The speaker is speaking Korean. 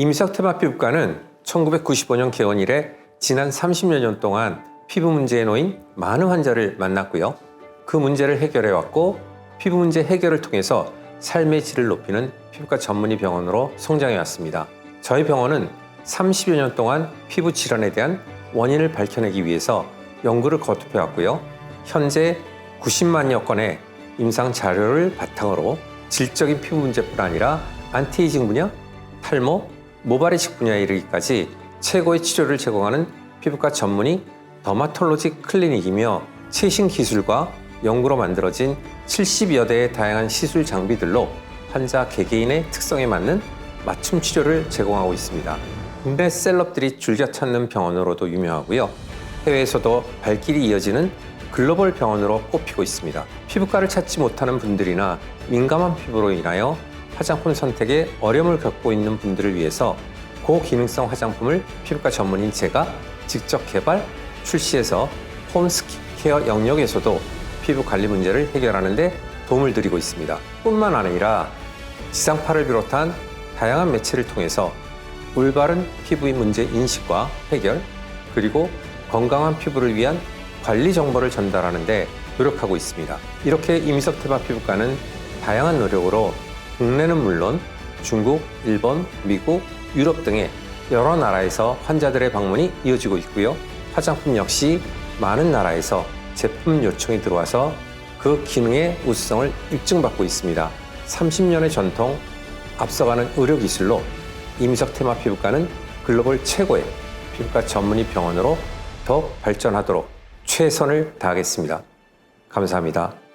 임석 테마 피부과는 1995년 개원 이래 지난 30여 년 동안 피부 문제에 놓인 많은 환자를 만났고요. 그 문제를 해결해 왔고 피부 문제 해결을 통해서 삶의 질을 높이는 피부과 전문의 병원으로 성장해 왔습니다. 저희 병원은 30여 년 동안 피부 질환에 대한 원인을 밝혀내기 위해서 연구를 거듭해 왔고요. 현재 90만여 건의 임상 자료를 바탕으로 질적인 피부 문제뿐 아니라 안티에이징 분야, 탈모, 모발이식 분야에 이르기까지 최고의 치료를 제공하는 피부과 전문의 더마톨로지 클리닉이며 최신 기술과 연구로 만들어진 70여 대의 다양한 시술 장비들로 환자 개개인의 특성에 맞는 맞춤 치료를 제공하고 있습니다. 국내 셀럽들이 즐겨 찾는 병원으로도 유명하고요. 해외에서도 발길이 이어지는 글로벌 병원으로 꼽히고 있습니다. 피부과를 찾지 못하는 분들이나 민감한 피부로 인하여 화장품 선택에 어려움을 겪고 있는 분들을 위해서 고기능성 화장품을 피부과 전문인 제가 직접 개발, 출시해서 홈 스킨케어 영역에서도 피부 관리 문제를 해결하는 데 도움을 드리고 있습니다. 뿐만 아니라 지상파를 비롯한 다양한 매체를 통해서 올바른 피부의 문제 인식과 해결, 그리고 건강한 피부를 위한 관리 정보를 전달하는 데 노력하고 있습니다. 이렇게 이미석 테마 피부과는 다양한 노력으로 국내는 물론 중국, 일본, 미국, 유럽 등의 여러 나라에서 환자들의 방문이 이어지고 있고요. 화장품 역시 많은 나라에서 제품 요청이 들어와서 그 기능의 우수성을 입증받고 있습니다. 30년의 전통, 앞서가는 의료 기술로 이미석 테마 피부과는 글로벌 최고의 피부과 전문의 병원으로 더 발전하도록 최선을 다하겠습니다. 감사합니다.